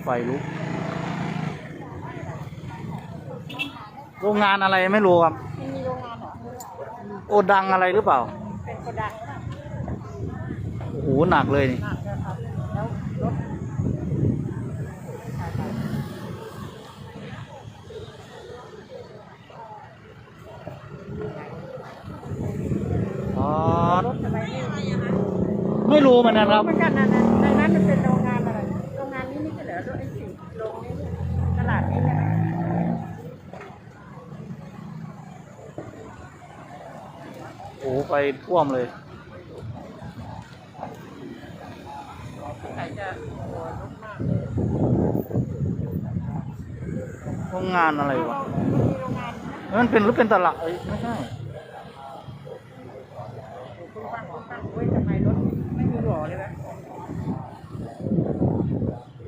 ยไฟลุก โรงงานอะไรไม่รู้ครับ ไม่มีโรงงานเหรอโอดังอะไรหรือเปล่า เป็นโกดังโอ้โหหนักเลยนี่มากเลยครับ แล้วรถอ๋อ รถทำไมไม่มีอะคะไม่รู้เหมือนกันครับ เหมือนกันนะนะานนี้ไม่ใช่เหรอรถไอ้สี่โรงนี่ตลาดนี้เนี่ยโอ้โหไฟท่วมเลยใครจะโรถมากเลยโรงงานอะไรวะ มันมีโรงงานเป็นหรือเป็นตลาดไม่ใช่ คุณฟังของฟังเว้ยทำไมรถไม่มีหล่อเลยวะ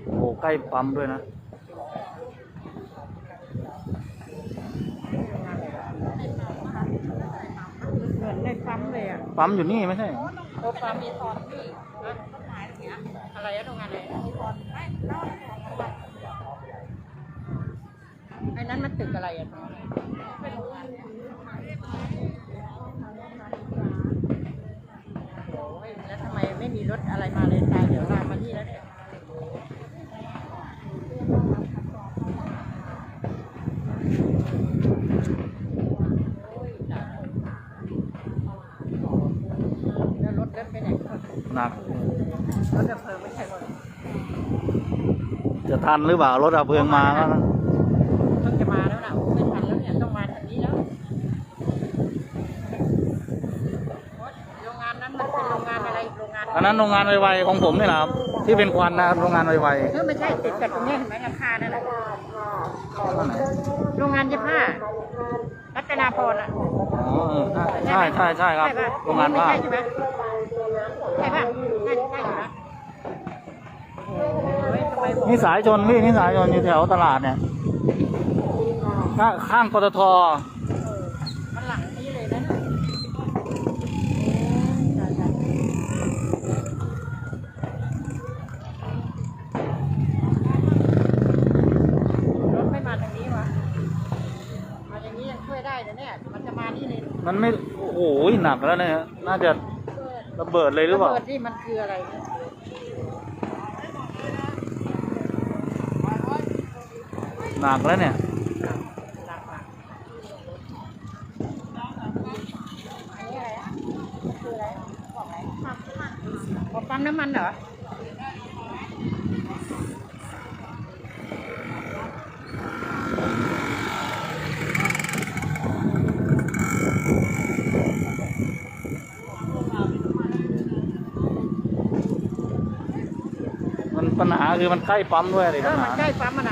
โอ้โห ใกล้ปั๊มด้วยนะ เหมือนในปั๊มเลยอะปั๊มอยู่นี่ไม่ใช่ โอปามีทอนพี่นะอะไรอะโรงงานอะไรมีทอนไม่เล่าไอ้นั้นมันตึกอะไรอะเป็นโรงงานเนี่ยโอ้ยแล้วทำไมไม่มีรถอะไรมาเลยตายเดี๋ยวลามมานี่แล้วเนี่ยโอ้ยตายแล้วรถเดินไปไหนหมด หนัก รถดับเพลิงไม่ใช่รถจะทันหรือเปล่ารถดับเพลิงมาก็ต้องจะมาแล้วนะโอ้ไม่ทันแล้วเนี่ยต้องมาทางนี้แล้วโอ๊ยโรงงานนั้นมันเป็นโรงงานอะไรโรงงานอันนั้นโรงงานไวๆของผมนี่แหละครับที่เป็นควันนะครับโรงงานไวเออไม่ใช่ติดกับตรงนี้เห็นไหมราคานั่นแหละๆอันไหนโรงงานเย็บผ้ารัตนาพรอะอ๋อเออใช่ใช่ใช่ครับใช่ปะโรงงานไม่ผ้าใช่ใช่ไหมใช่ปะใช่ใช่อยู่นะโอ้ยทำไมผม นี่สายชนพี่นี่สายชนอยู่แถวตลาดเนี่ยข้างข้างปตทเออมันหลังนี้เลยนะเนี่ยใช่ใช่รถไม่มาทางนี้วะมาทางนี้ยังช่วยได้นะเนี่ยมันจะมานี่เลยมันไม่โอ้โหหนักแล้วเนี่ยน่าจะระเบิดเลยหรือเปล่าระเบิดนี่มันคืออะไรเนี่ย หนักแล้วเนี่ยหนักมากอันนี้อะไรอะคืออะไรบอกอะไรปั๊มน้ำมันอ๋อปั๊มน้ำมันเหรอมันปัญหาคือมันใกล้ปั๊มด้วยเลยเอปัอญมัหานใกล้ปั๊มมันอะเพราะปั๊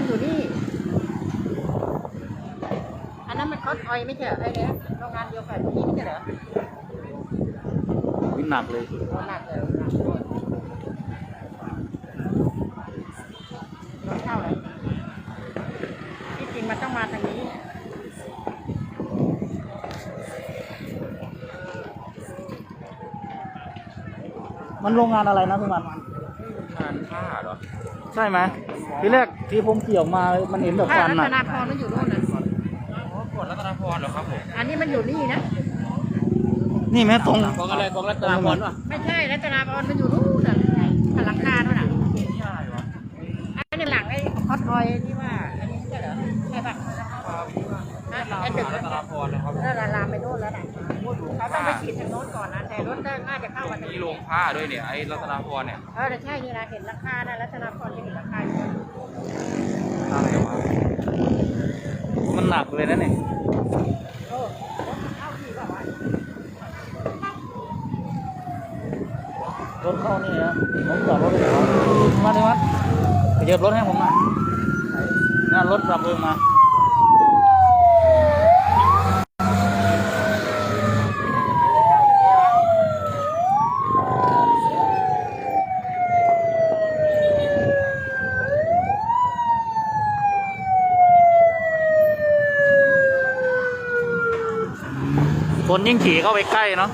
มมันอยู่นี่ อันนั้นมันคอสออยไม่ใช่เหรอไอ้เนี่ยโรงงานเดียวกันที่ไม่ใช่เหรอวิหนักเลยโอ้หนักเลยหนักรถเข้าเลยที่จริงมันต้องมาทางนี้มันโรงงานอะไรนะพี่มัน งานผ้าเหรอ ใช่ไหม ทีแรกที่ผมขี่ออกมามันเห็นแบบถ้าควันรัอะ ตนาพรมันอยู่นู่นน่ะโอ้กดรัตนพรเหรอครับผมอันนี้มันอยู่นี่นะ นี่ไหมตรงกองอะไรกองรัตนพรวะไม่ใช่รัตนาพรมันอยู่นู่นน่ะหลังคานู่นน่ะนี่อะไรวะอันนี้หลังไอ้คอสออยที่ว่า อันนี้ไม่ใช่เหรอใช่ปะนะไอ้ตึกรันั้นตนพรนะครับแล้วลามไปโน่นแล้วน่ะ เขาต้องไปฉีดทางโน้นก่อนนะแต่รถน่าจะเข้ามาทางมีนี้โรงผ้าด้วยเนี่ยไอ้รัตนพรเนี่ยเออแต่ใช่นี่นะเห็นราคานะรัตนาพรจะเห็นราคาอยู่นะอะไรวะมันหนักเลยนะเนี่ยโอ้รถมันเข้าที่เปล่าวะรถเข้านี่นะผมจอดรถเลยครับมาดิวัดไปเหยียบรถให้ผมหน่อยงานรถดับเพลิงมา นยิ่งขี่เข้าไปใกล้เนาะ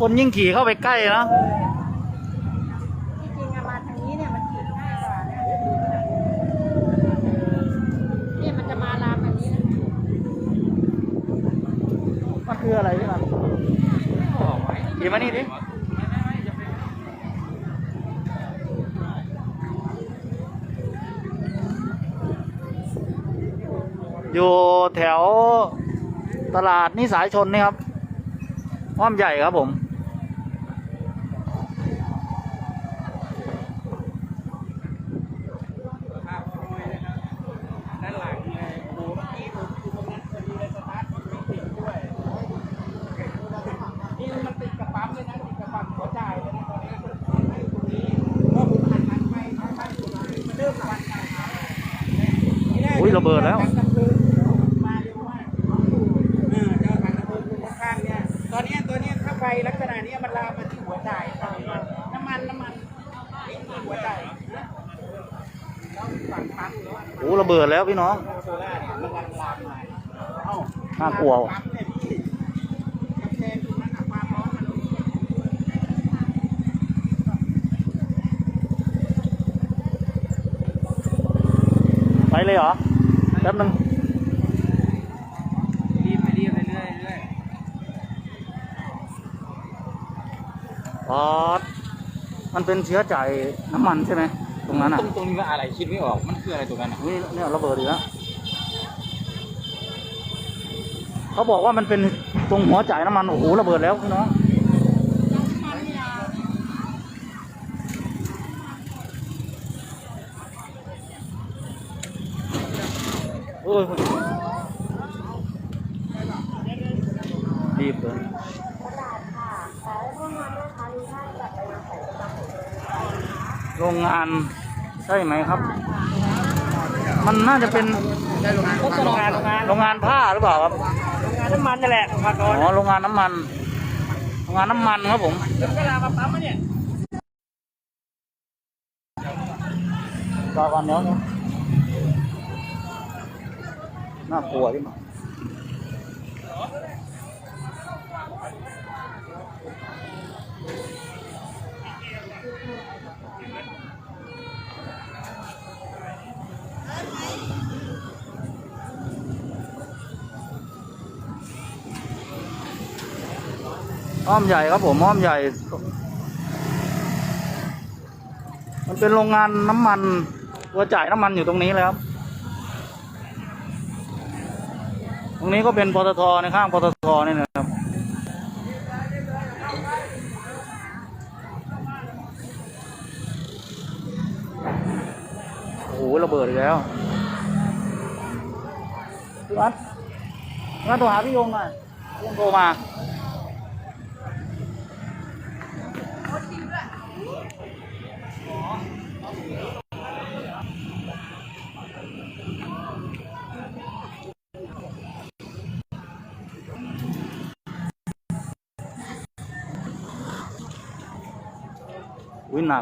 คนยิ่งขี่เข้าไปใกล้เนาะจริงอะมาทางนี้เนี่ยมันขี่ง่ายกว่านะเนี่มันจะมาลามแบบนี้นะมันคืออะไรพี่มันขี่มานี่ดิอยู่แถว ติดกับปั๊มเลยนะติดกับปั๊มหัวจ่ายเลยนะตอนนี้ให้ตรงนี้เพราะผมหันหลังไปทางบ้านผมมันเริ่มวันกันนี่แรกอุ้ยระเบิดแล้ว ลักษณะนี้มันลามมาที่หัวใจน้ำมันน้ำมันนี่คือหัวใจแล้วฝั่งปั๊มหรือว่าโอ้ระเบิดแล้วพี่น้องโซล่าเนี่ยมันลามมาเอ้าน่ากลัวปั๊มเนี่ยพี่กำแพงตรงนั้นอะความร้อนมันไปเลยเหรอแป๊บนึง รีบไปรีบไปเรื่อยเรื่อย ออดมันเป็นเชื้อจ่ายน้ำมันใช่ไหมตรงนั้นตอะรงตรงนี้มันอะไรคิดไม่ออก มันคืออะไรตรงนั้นอะ นี่เนี่ยระเบิดอีกแล้วเขาบอกว่ามันเป็นตรงหัวจ่ายน้ำมันโอ้โหระเบิดแล้วพี่น้องโอ้ยรีบเลย โรงงานใช่ไหมครับ มันน่าจะเป็นโรงงานโรงงานโรงงานผ้าหรือเปล่าครับโรงงานน้ำมันนี่แหละมาก่อนอ๋อโรงงานน้ำมันโรงงานน้ำมันครับผมแล้วก็ลามาปั๊มมาเนี่ยรอก่อนเดี๋ยวนะน่ากลัวที่มัน อ้อมใหญ่ครับผมอ้อมใหญ่ มันเป็นโรงงานน้ำมันตัวจ่ายน้ำมันอยู่ตรงนี้เลยครับ ตรงนี้ก็เป็นปตทในข้างปตทนี่นะครับโอ้โหระเบิดอีกแล้วพี่วัดงั้นโทรหาพี่ยงหน่อยพี่ยงโทรมา อุ้ยห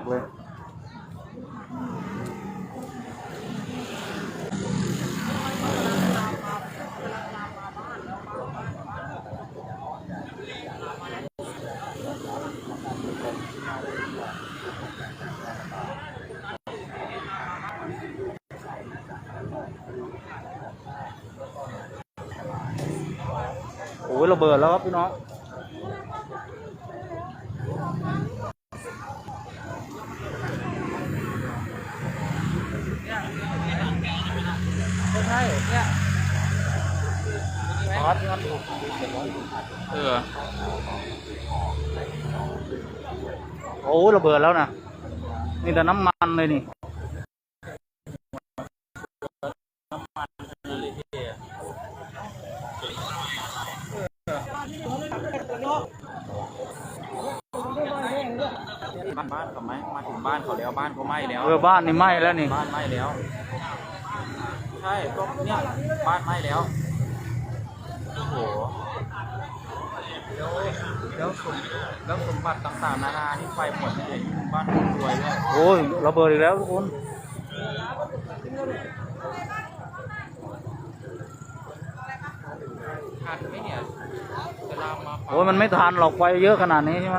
อ้ยระเบิดแล้วครับพี่น้องใช่เนี่ยอ๋อที่มันถูกเออโอ้ยระเบิดแล้วนะนี่แต่น้ำมันเลยนี่ บ้านบ้านเขาไหมมาถึงบ้านเขาแล้วบ้านเขาไหม้แล้ว เออบ้านนี่ไหม้แล้วนี่บ้านไหม้แล้ว ใช่ก็เนี่ยบ้านไหม้แล้วโอ้โหแล้วแล้วสมแล้วสมบัติต่างๆนานาที่ไฟหมดเนี่ยบ้านคนรวยด้วยโอ้ยระเบิดอีกแล้วทุกคนทันไหมเนี่ยจะลามมาโอ้ยมันไม่ทันหรอกไฟเยอะขนาดนี้ใช่ไหม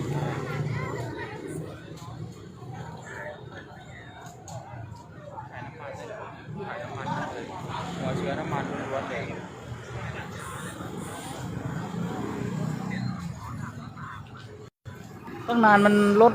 ตั้งนานมันลด